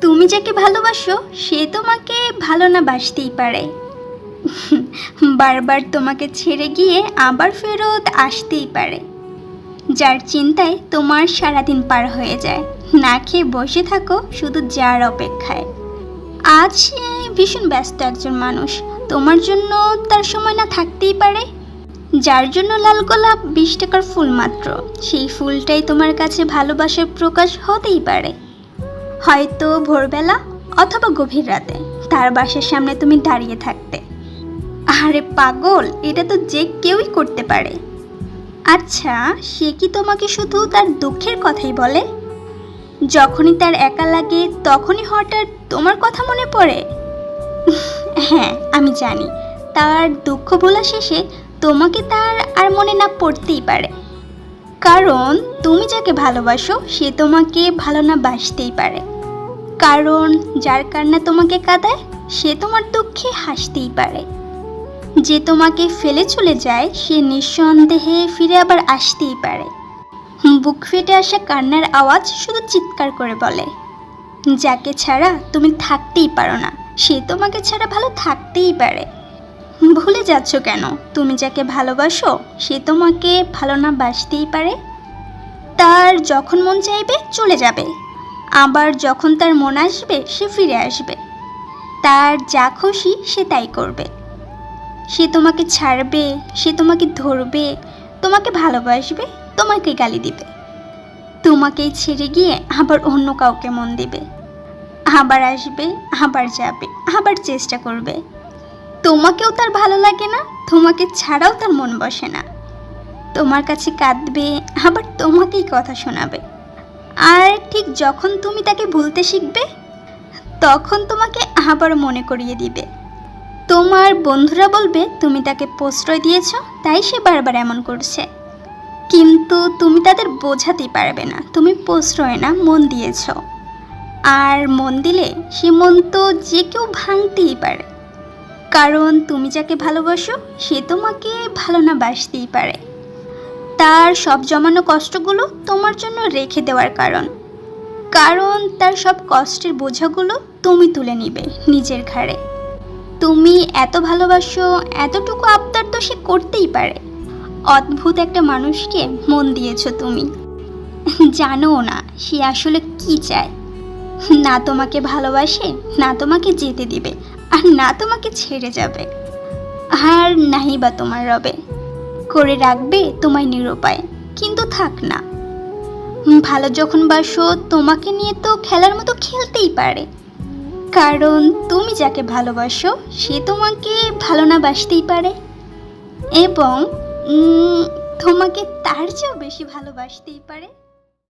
তুমি যাকে ভালোবাসো, সে তোমাকে ভালো না বাসতেই পারে। বারবার তোমাকে ছেড়ে গিয়ে আবার ফেরত আসতেই পারে। যার চিন্তায় তোমার সারাদিন পার হয়ে যায়। না খেয়ে বসে থাকো, শুধু যার অপেক্ষায়। আজ সে ভীষণ ব্যস্ত একজন মানুষ। তোমার জন্য তার সময় না থাকতেই পারে। যার জন্য লাল গোলাপ বিশ টাকার ফুল মাত্র। সেই ফুলটাই তোমার কাছে ভালোবাসার প্রকাশ হতেই পারে। হয়তো ভোরবেলা অথবা গভীর রাতে তার বাসার সামনে তুমি দাঁড়িয়ে থাকতে। আরে পাগল, এটা তো যে কেউই করতে পারে। আচ্ছা সে কি তোমাকে শুধু তার দুঃখের কথাই বলে? যখনই তার একা লাগে, তখনই হঠাৎ তোমার কথা মনে পড়ে? হ্যাঁ আমি জানি। তার দুঃখ ভোলা শেষে তোমাকে তার আর মনে না পড়তেই পারে। কারণ তুমি যাকে ভালোবাসো, সে তোমাকে ভালো না বাসতেই পারে। কারণ যার কান্না তোমাকে কাঁদায়, সে তোমার দুঃখে হাসতেই পারে। যে তোমাকে ফেলে চলে যায়, সে নিঃসন্দেহে ফিরে আবার আসতেই পারে। বুক ফেটে আসা কান্নার আওয়াজ শুধু চিৎকার করে বলে। যাকে ছাড়া তুমি থাকতেই পারো না, সে তোমাকে ছাড়া ভালো থাকতেই পারে। ভুলে যাচ্ছ কেন? তুমি যাকে ভালোবাসো, সে তোমাকে ভালো না বাসতেই পারে। তার যখন মন চাইবে, চলে যাবে। আবার যখন তার মন আসবে, সে ফিরে আসবে। তার যা খুশি, সে তাই করবে। সে তোমাকে ছাড়বে, সে তোমাকে ধরবে, তোমাকে ভালোবাসবে, তোমাকে গালি দিবে। তোমাকেই ছেড়ে গিয়ে আবার অন্য কাউকে মন দিবে। আবার আসবে, আবার যাবে, আবার চেষ্টা করবে। তোমাকেও তার ভালো লাগে না? তোমাকে ছাড়াও তার মন বসে না। তোমার কাছে কাঁদবে, আবার তোমাকেই কথা শোনাবে। আর ঠিক যখন তুমি তাকে ভুলতে শিখবে, তখন তোমাকে আবার মনে করিয়ে দিবে। তোমার বন্ধুরা বলবে, তুমি তাকে প্রশ্রয় দিয়েছ, তাই সে বারবার এমন করছে। কিন্তু তুমি তাদের বোঝাতেই পারবে না, তুমি প্রশ্রয় না, মন দিয়েছ। আর মন দিলে সে মন তো যে কেউ ভাঙতেই পারে। কারণ তুমি যাকে ভালোবাসো, সে তোমাকে ভালো না বাসতেই পারে। তার সব জমানো কষ্টগুলো তোমার জন্য রেখে দেওয়ার কারণ। কারণ তার সব কষ্টের বোঝাগুলো তুমি তুলে নিবে নিজের ঘাড়ে। তুমি এত ভালোবাসো, এতটুকু আবদার তো সে করতেই পারে। অদ্ভুত একটা মানুষকে মন দিয়েছ তুমি। জানো না সে আসলে কি চায়। না তোমাকে ভালোবাসে, না তোমাকে যেতে দিবে। না, তোমাকে ছেড়ে যাবে। আর নাহি বা তোমার রবে। করে রাখবে তোমায় নিরুপায়, কিন্তু থাক না। ভালো যখন বাসো, তোমাকে নিয়ে তো খেলার মতো খেলতেই পারে। কারণ তুমি যাকে ভালোবাসো, সে তোমাকে ভালো না বাসতেই পারে। এবং তোমাকে তার চেয়েও বেশি ভালোবাসতেই পারে।